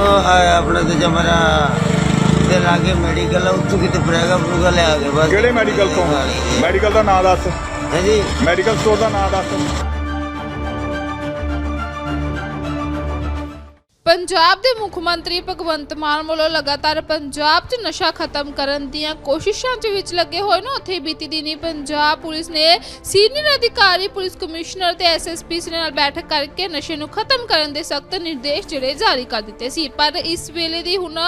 ਆਇਆ ਆਪਣੇ ਤੇ ਜਮਰਾ ਤੇ ਲਾਗੇ ਮੈਡੀਕਲ ਉੱਥੋਂ ਕਿਤੇ ਪ੍ਰੈਗਾ ਪ੍ਰੂਗਾ ਲਿਆ ਕੇ ਬਸ। ਕਿਹੜੇ ਮੈਡੀਕਲ ਤੋਂ? ਮੈਡੀਕਲ ਦਾ ਨਾਮ ਦੱਸ। ਹਾਂਜੀ। ਮੈਡੀਕਲ ਸਟੋਰ ਦਾ ਨਾਮ ਦੱਸ। ਪੰਜਾਬ ਦੇ ਮੁੱਖ ਮੰਤਰੀ ਭਗਵੰਤ ਮਾਨ ਵੱਲੋਂ ਲਗਾਤਾਰ ਪੰਜਾਬ 'ਚ ਨਸ਼ਾ ਖਤਮ ਕਰਨ ਦੀਆਂ ਕੋਸ਼ਿਸ਼ਾਂ 'ਚ ਵਿੱਚ ਲੱਗੇ ਹੋਏ ਨੇ। ਉੱਥੇ ਬੀਤੀ ਦਿਨੀ ਪੰਜਾਬ ਪੁਲਿਸ ਨੇ ਸੀਨੀਅਰ ਅਧਿਕਾਰੀ, ਪੁਲਿਸ ਕਮਿਸ਼ਨਰ ਤੇ ਐਸਐਸਪੀ ਨਾਲ ਬੈਠਕ ਕਰਕੇ ਨਸ਼ੇ ਨੂੰ ਖਤਮ ਕਰਨ ਦੇ ਸਖਤ ਨਿਰਦੇਸ਼ ਜਿਹੜੇ ਜਾਰੀ ਕਰ ਦਿੱਤੇ ਸੀ। ਪਰ ਇਸ ਵੇਲੇ ਦੀ ਹੁਣ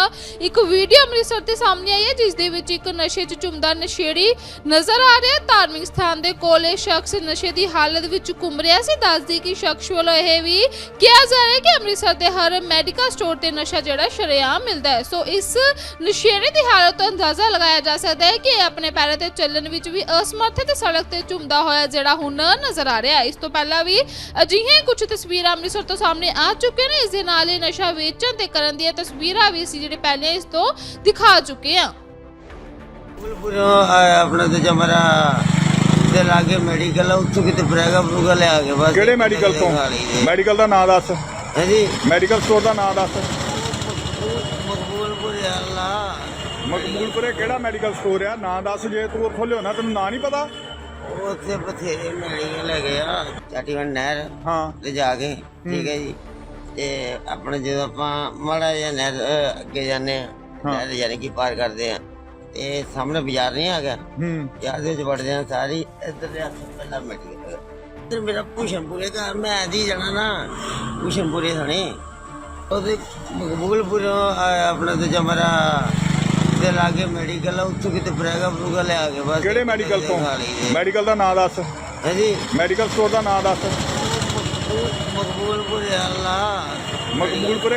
ਇੱਕ ਵੀਡੀਓ ਅੰਮ੍ਰਿਤਸਰ ਤੇ ਸਾਹਮਣੇ ਆਈ ਹੈ, ਜਿਸ ਦੇ ਵਿੱਚ ਇੱਕ ਨਸ਼ੇ 'ਚ ਝੁੰਮਦਾ ਨਸ਼ੇੜੀ ਨਜ਼ਰ ਆ ਰਿਹਾ ਧਾਰਮਿਕ ਸਥਾਨ ਦੇ ਕੋਲ ਇਹ ਸ਼ਖਸ ਨਸ਼ੇ ਦੀ ਹਾਲਤ ਵਿੱਚ ਘੁੰਮ ਰਿਹਾ ਸੀ। ਦੱਸਦੀ ਕਿ ਸ਼ਖਸ ਵੱਲੋਂ ਇਹ ਵੀ ਕਿਹਾ ਜਾ ਰਿਹਾ ਕਿ ਅੰਮ੍ਰਿਤਸਰ ਦੇ ਹਰ ਮੈਡੀਕਲ ਸਟੋਰ ਤੇ ਨਸ਼ਾ ਜਿਹੜਾ ਸ਼ਰੇਆਮ ਮਿਲਦਾ ਹੈ। ਸੋ ਇਸ ਨਸ਼ੇੜੀ ਦੀ ਹਾਲਤ ਤੋਂ ਅੰਦਾਜ਼ਾ ਲਗਾਇਆ ਜਾ ਸਕਦਾ ਹੈ ਕਿ ਇਹ ਆਪਣੇ ਪੈਰਾਂ ਤੇ ਚੱਲਣ ਵਿੱਚ ਵੀ ਅਸਮਰਥ ਤੇ ਸੜਕ ਤੇ ਝੁੰਮਦਾ ਹੋਇਆ ਜਿਹੜਾ ਹੁਣ ਨਜ਼ਰ ਆ ਰਿਹਾ ਹੈ। ਇਸ ਤੋਂ ਪਹਿਲਾਂ ਵੀ ਅਜਿਹੀਆਂ ਕੁਝ ਤਸਵੀਰਾਂ ਅੰਮ੍ਰਿਤਸਰ ਤੋਂ ਸਾਹਮਣੇ ਆ ਚੁੱਕੀਆਂ ਨੇ। ਇਸ ਦੇ ਨਾਲ ਹੀ ਨਸ਼ਾ ਵੇਚਣ ਤੇ ਕਰਨ ਦੀਆਂ ਤਸਵੀਰਾਂ ਵੀ ਅਸੀਂ ਜਿਹੜੇ ਪਹਿਲੇ ਇਸ ਤੋਂ ਦਿਖਾ ਚੁੱਕੇ ਹਾਂ। ਆਇਆ ਆਪਣੇ ਤੇ ਜਮਰਾ ਤੇ ਲਾਗੇ ਮੈਡੀਕਲ ਉੱਥੋਂ ਕਿਤੇ ਪ੍ਰੈਗਾ ਪ੍ਰੂਗਾ ਲਿਆ ਕੇ ਬਸ ਕਿਹੜੇ ਮੈਡੀਕਲ ਤੋਂ? ਮੈਡੀਕਲ ਦਾ ਨਾਮ ਦੱਸ। ਹਾਂਜੀ। ਮੈਡੀਕਲ ਸਟੋਰ ਦਾ ਨਾਮ ਦੱਸ। ਮਕਬੂਲਪੁਰ ਅੱਲਾ ਮਕਬੂਲਪੁਰੇ ਕਿਹੜਾ ਮੈਡੀਕਲ ਸਟੋਰ ਆ? ਨਾਂ ਦੱਸ ਜੇ ਤੂੰ ਉੱਥੋਂ ਲਿਆਉਣਾ ਤੈਨੂੰ ਨਾਂ ਨਹੀਂ ਪਤਾ? ਉੱਥੇ ਬਥੇਰੇ ਮੈਡੀਕਲ ਹੈਗੇ ਆ ਚਾਟੀਵਨ ਨਹਿਰ। ਹਾਂ। ਤੇ ਜਾ ਕੇ ਠੀਕ ਹੈ ਜੀ। ਤੇ ਆਪਣੇ ਜਦੋਂ ਆਪਾਂ ਮਾੜਾ ਜਿਹਾ ਨਹਿਰ ਅੱਗੇ ਜਾਂਦੇ ਆ ਨਹਿਰ ਯਾਨੀ ਕਿ ਪਾਰ ਕਰਦੇ ਆ ਤੇ ਸਾਹਮਣੇ ਬਾਜ਼ਾਰ ਨਹੀਂ ਆ ਗਿਆ ਹੂੰ। ਬਾਜ਼ਾਰ ਦੇ ਵਿੱਚ ਵੜਦੇ ਆ ਸਾਰੀ ਇੱਧਰ ਦੇ ਪਹਿਲਾਂ ਮੈਡੀਕਲ ਇੱਧਰ ਮੇਰਾ ਭੂਸ਼ਣਪੁਰੇ ਘਰ ਮੈਂ ਆਦੀ ਜਾਣਾ ਨਾ ਭੂਸ਼ਣਪੁਰੇ ਥਾਣੇ। ਉਹਦੇ ਮਕਬੂਲਪੁਰੋਂ ਆਪਣੇ ਤੇ ਜਮਰਾ ਤੇ ਲਾਗੇ ਮੈਡੀਕਲ ਉੱਥੋਂ ਕਿਤੇ ਪ੍ਰੈਗਾ ਪ੍ਰੂਗਾ ਲਿਆ ਕੇ ਬਸ। ਕਿਹੜੇ ਮੈਡੀਕਲ ਤੋਂ? ਮੈਡੀਕਲ ਦਾ ਨਾਮ ਦੱਸ। ਹਾਂਜੀ। ਮੈਡੀਕਲ ਸਟੋਰ ਦਾ ਨਾਮ ਦੱਸ। ਮਕਬੂਲਪੁਰ ਅੱਲਾ ਮਕਬੂਲਪੁਰੇ